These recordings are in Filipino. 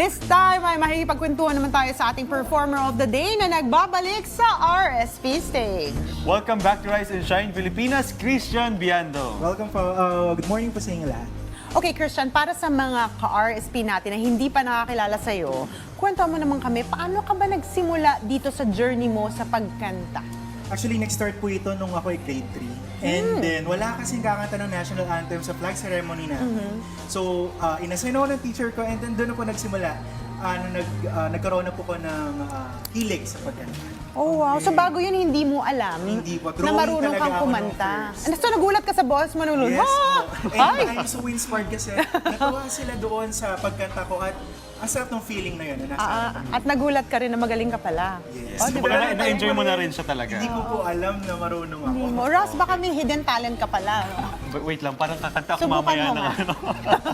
This time ay makikipagkwentuhan naman tayo sa ating performer of the day na nagbabalik sa RSP stage. Welcome back to Rise and Shine Pilipinas, Christian Biando. Welcome po. Uh, good morning po sa inyo lahat. Okay, Christian, para sa mga ka-RSP natin na hindi pa nakakilala sa'yo, kwento mo naman kami, paano ka ba nagsimula dito sa journey mo sa pagkanta? Actually, nag-start po ito nung ako ay grade 3. And then, wala kasing kakanta ng national anthem sa flag ceremony na. So, uh, inassign ako ng teacher ko and then doon ako nagsimula. Uh, nung nag, uh, nagkaroon na po ko ng uh, hilig sa pagkanta. Oh, wow. So bago yun, hindi mo alam Hindi po. na marunong kang kumanta. Ano, so nagulat ka sa boss mo nung Yes. Ay! And I'm so inspired kasi natuwa sila doon sa pagkanta ko at ang sarap ng feeling na yun na nasa Ah, at nagulat ka rin na magaling ka pala. Yes. Oh, di Kumbaga, ba? na- na-enjoy mo na rin siya talaga. Hindi ko po alam na marunong ako. Hindi mo. Ross, baka may hidden talent ka pala. But wait lang, parang kakanta ako Subukan mamaya mo ng nga. ano.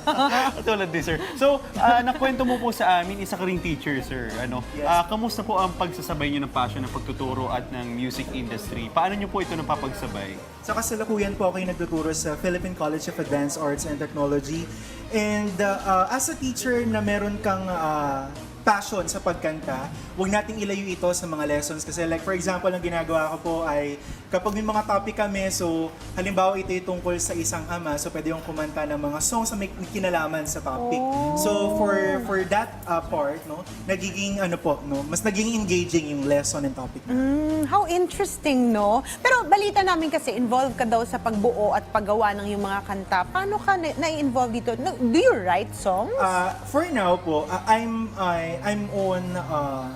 Tulad din, sir. So, ah, nakwento mo po sa amin, isa ka ring teacher, sir. Ano, Yes. ah, kamusta po ang pagsasabay niyo ng passion ng pagtuturo at ng music industry? Paano niyo po ito napapagsabay? Sa kasalukuyan po ako yung nagtuturo sa Philippine College of Advanced Arts and Technology. And uh, uh, as a teacher na meron kang uh, passion sa pagkanta, huwag nating ilayo ito sa mga lessons. Kasi like for example, ang ginagawa ko po ay kapag may mga topic kami, so halimbawa ito ay tungkol sa isang ama, so pwede yung kumanta ng mga songs na may kinalaman sa topic. So for for that uh, part, no, nagiging ano po, no, mas naging engaging yung lesson and topic. Mm, how interesting, no? Pero balita namin kasi, involved ka daw sa pagbuo at paggawa ng yung mga kanta. Paano ka na- na-involve dito? No, Do you write songs? Uh, for now po, uh, I'm I, I'm on uh,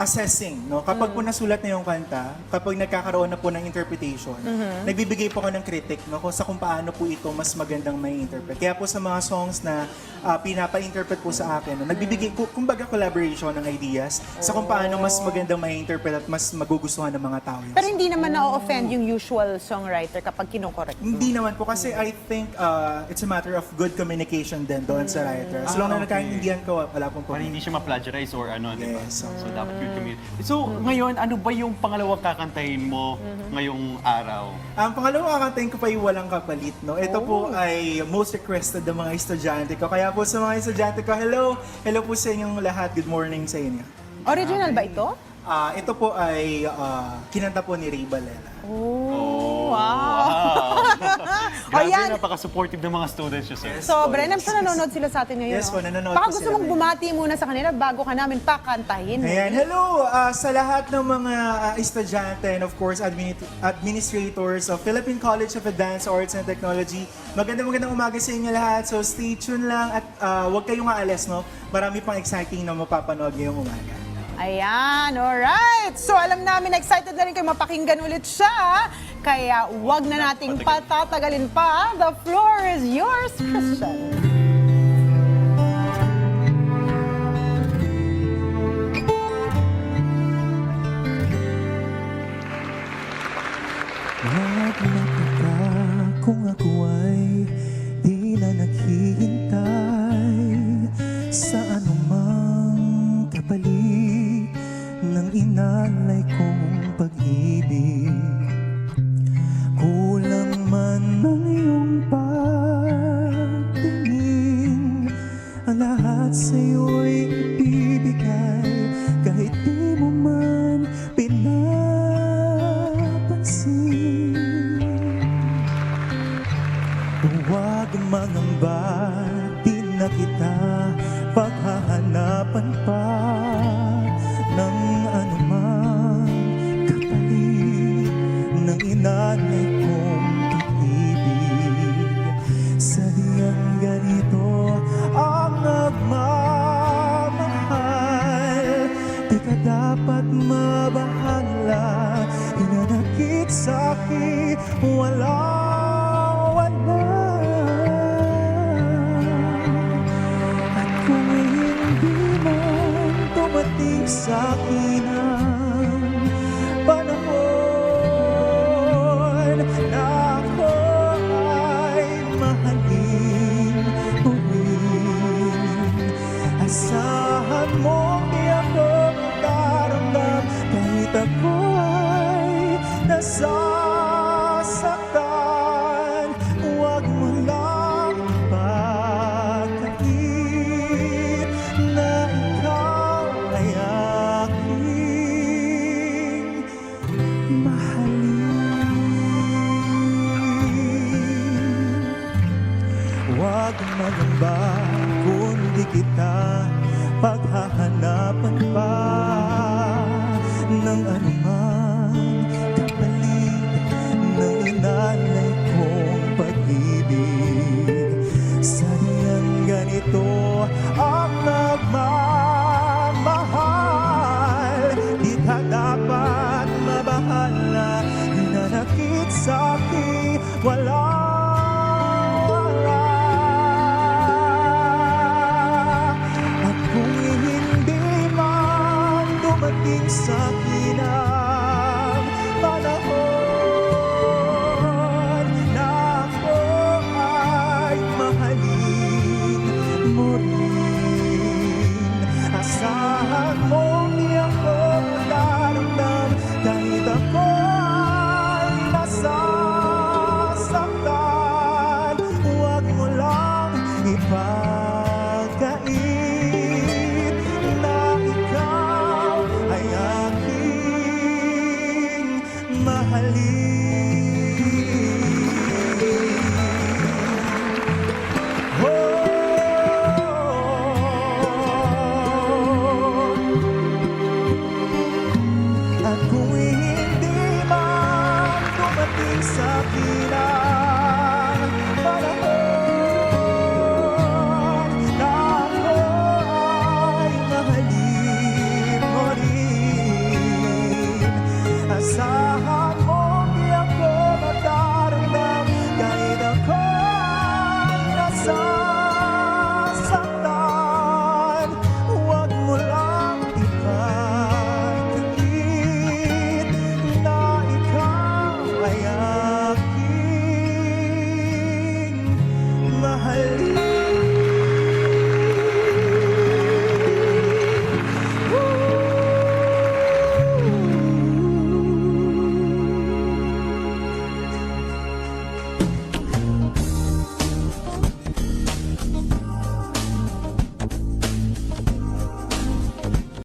assessing, no? Kapag po nasulat na yung kanta, kapag nagkakaroon na po ng interpretation, nagbibigay po ako ng critic, no? Kung sa kung paano po ito mas magandang may interpret. Kaya po sa mga songs na uh, pinapa-interpret po sa akin, no? nagbibigay, ku- kumbaga collaboration ng ideas sa kung paano mas magandang may interpret at mas magugustuhan ng mga tao. yun. Pero hindi naman na-offend yung usual songwriter kapag kinokorek. Hindi naman po kasi I think uh, it's a matter of good communication din doon sa writer. As long Ah, na okay. nagkaintindihan ko, wala pong Para problema. hindi siya ma-plagiarize or ano, di ba? Yes. So, dapat community. So, ngayon, ano ba yung pangalawang kakantahin mo ngayong araw? Ang pangalawa kakantahin ko pa yung Walang Kapalit. No? Ito po ay most requested ng mga estudyante ko. Kaya po sa mga estudyante ko, hello! Hello po sa inyong lahat. Good morning sa inyo. Original ba ito? Ah, ito po ay ah, kinanta po ni Ray Balela. Oh, wow. Wow! Grabe, Ayan. napaka-supportive ng mga students niyo, sir. Sobra. Yes, so, nanonood sila sa atin ngayon. Yes no? po, nanonood Baka po gusto sila mong ngayon. bumati muna sa kanila bago ka namin pakantahin. Ayan, hello ah, sa lahat ng mga ah, estudyante and of course admini- administrators of Philippine College of Advanced Arts and Technology. Magandang magandang umaga sa inyo lahat. So stay tuned lang at ah, huwag kayong aalis, no? Marami pang exciting na mapapanood ngayong umaga. Ayan, alright. So alam namin, excited na rin kayo mapakinggan ulit siya. Kaya wag na nating patatagalin pa. The floor is yours, Christian. Ng inalay kong pag-ibig. Kulang man ang iyong pagtingin Ang lahat sa'yo'y ibibigay. Kahit di mo man pinapansin. Huwag mangamba, di na kita paghahanapan pa tumating sa akin ang Huwag magamba, kundi kita paghahanapan pa ng anumang kapalit ng inanay kong pag-ibig. Sana'y ganito ang nagmamahal. Di ka dapat mabahala, hinanakit sa'kin, wala mahalin